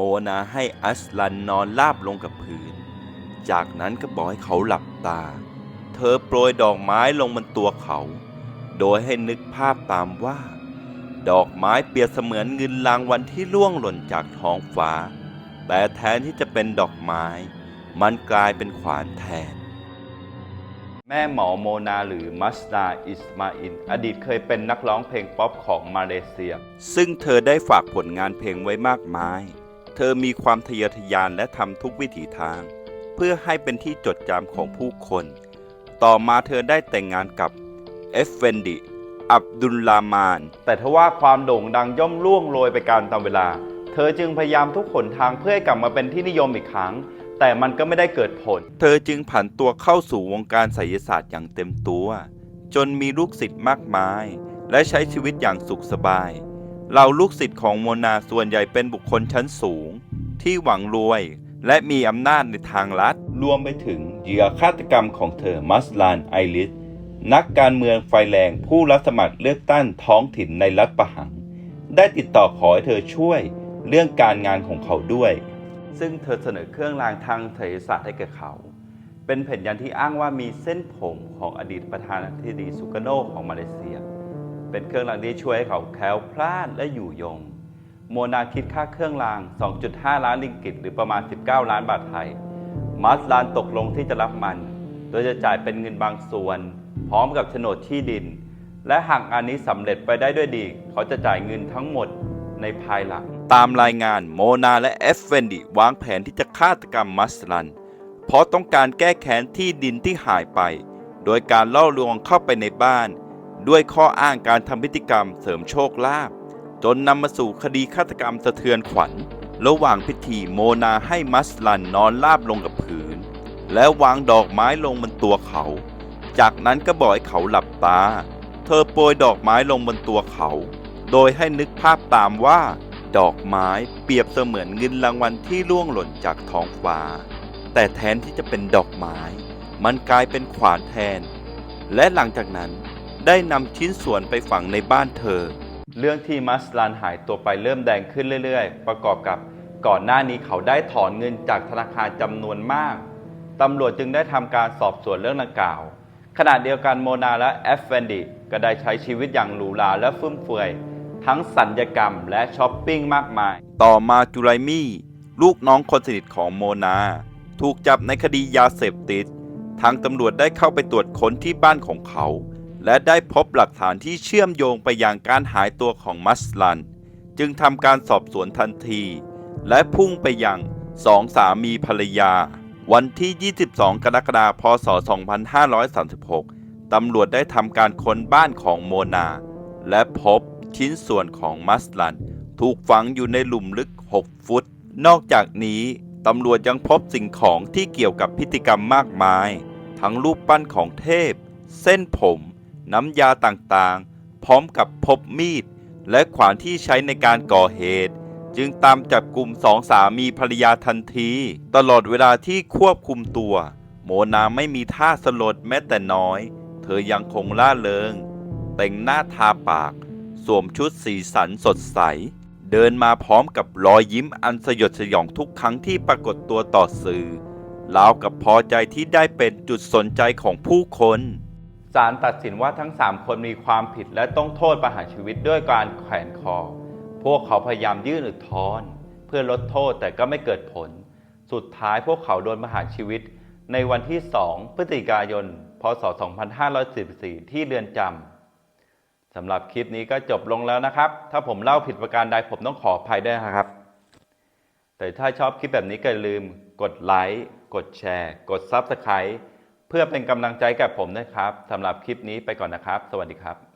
มนาให้อัสลันนอนราบลงกับพื้น จากนั้นก็บอกให้เขาหลับตา เธอโปรยดอกไม้ลงบนตัวเขา โดยให้นึกภาพตามว่า ดอกไม้เปรียบเสมือนเงินรางวัลที่ล่วงหล่นจากท้องฟ้า แต่แทนที่จะเป็นดอกไม้ มันกลายเป็นขวานแทนแม่หมอโมนาหรือมัสนาอิสมาอิน อดีตเคยเป็นนักร้องเพลงป๊อปของมาเลเซีย ซึ่งเธอได้ฝากผลงานเพลงไว้มากมาย เธอมีความทะเยอทะยานและทำทุกวิถีทาง เพื่อให้เป็นที่จดจำของผู้คน ต่อมาเธอได้แต่งงานกับเอฟเฟนดิ อับดุลลามาน แต่ทว่าความโด่งดังย่อมล่วงโรยไปการตามเวลา เธอจึงพยายามทุกหนทางเพื่อให้กลับมาเป็นที่นิยมอีกครั้ง แต่มันก็ไม่ได้เกิดผล เธอจึงผันตัวเข้าสู่วงการไสยศาสตร์อย่างเต็มตัว จนมีลูกศิษย์มากมาย และใช้ชีวิตอย่างสุขสบาย เหล่าลูกศิษย์ของโมนาส่วนใหญ่เป็นบุคคลชั้นสูง ที่หวังรวย และมีอำนาจในทางลัดรวมไปถึงเหยื่อฆาตกรรมของเธอมัสลานไอริสนักการเมืองไฟแรงผู้รับสมัครเลือกตั้งท้องถิ่นในรัฐประหัง ได้ติดต่อขอให้เธอช่วยเรื่องการงานของเขาด้วย ซึ่งเธอเสนอเครื่องรางทางไสยศาสตร์ให้แก่เขา เป็นแผ่นยันที่อ้างว่ามีเส้นผมของอดีตประธานาธิบดีสุกาโนของมาเลเซีย เป็นเครื่องรางที่ช่วยให้เขาแคล้วคลาดและอยู่ยง โมนาคิดค่าเครื่องราง 2.5 ล้านลิงกิตหรือประมาณ 19 ล้านบาทไทย มัสลานตกลงที่จะรับมัน โดยจะจ่ายเป็นเงินบางส่วน พร้อมกับโฉนดที่ดิน และหากงานนี้สำเร็จไปได้ด้วยดี เขาจะจ่ายเงินทั้งหมดในภายหลัง ตามรายงานโมนาและเอฟเฟนดิวางแผนที่จะฆาตกรรมมัสลัน เพราะต้องการแก้แค้นที่ดินที่หายไป โดยการล่อลวงเข้าไปในบ้าน ด้วยข้ออ้างการทำพิธีกรรมเสริมโชคลาภจนนำมาสู่คดีฆาตกรรมสะเทือนขวัญ ระหว่างพิธีโมนาให้มัสลันนอนราบลงกับพื้น แล้ววางดอกไม้ลงบนตัวเขา จากนั้นก็บอกให้เขาหลับตา เธอโปรยดอกไม้ลงบนตัวเขา โดยให้นึกภาพตามว่า ดอกไม้เปรียบเสมือนเงินรางวัลที่ล่วงหล่นจากท้องฟ้า แต่แทนที่จะเป็นดอกไม้ มันกลายเป็นขวานแทน และหลังจากนั้น ได้นำชิ้นส่วนไปฝังในบ้านเธอ เรื่องที่มัสลานหายตัวไปเริ่มแดงขึ้นเรื่อยๆ ประกอบกับก่อนหน้านี้เขาได้ถอนเงินจากธนาคารจำนวนมากตำรวจจึงได้ทำการสอบสวนเรื่องดังกล่าว ขณะเดียวกันโมนาและเอฟเฟนดิก็ได้ใช้ชีวิตอย่างหรูหราและฟุ่มเฟือย ทั้งสัญญกรรมและช้อปปิ้งมากมาย ต่อมาจูไรมี่ ลูกน้องคนสนิทของโมนา ถูกจับในคดียาเสพติด ทางตำรวจได้เข้าไปตรวจค้นที่บ้านของเขา และได้พบหลักฐานที่เชื่อมโยงไปยังการหายตัวของมัสลัน จึงทำการสอบสวนทันที และพุ่งไปยังสองสามีภรรยา วันที่ 22 กรกฎาคม พศ 2536 ตำรวจได้ทำการค้นบ้านของโมนา และพบชิ้นส่วนของมัสลัน ถูกฝังอยู่ในหลุมลึก 6 ฟุต นอกจากนี้ตำรวจยังพบสิ่งของที่เกี่ยวกับพิธีกรรมมากมาย ทั้งรูปปั้นของเทพ เส้นผม น้ำยาต่างๆ พร้อมกับพบมีด และขวานที่ใช้ในการก่อเหตุ จึงตามจับกลุ่มสองสามีภรรยาทันที ตลอดเวลาที่ควบคุมตัว โมนาไม่มีท่าสลดแม้แต่น้อย เธอยังคงล่าเริง แต่งหน้าทาปาก สวมชุดสีสันสดใส เดินมาพร้อมกับรอยยิ้มอันสยดสยองทุกครั้งที่ปรากฏตัวต่อสื่อราวกับพอใจที่ได้เป็นจุดสนใจของผู้คน ศาลตัดสินว่าทั้ง 3 คนมีความผิดและต้องโทษประหารชีวิตด้วยการแขวนคอ พวกเขาพยายามยื่นอุทธรณ์เพื่อลดโทษแต่ก็ไม่เกิดผล สุดท้ายพวกเขาโดนประหารชีวิต ในวันที่ 2 พฤศจิกายน พศ 2544ที่เรือนจำสำหรับคลิปนี้ก็จบลงแล้วนะครับ ถ้าผมเล่าผิดประการใดผมต้องขออภัยด้วยนะครับ แต่ถ้าชอบคลิปแบบนี้ก็อย่าลืม กดไลค์ กดแชร์ กด Subscribe เพื่อเป็นกำลังใจกับผมนะครับสำหรับคลิปนี้ไปก่อนนะครับ สวัสดีครับ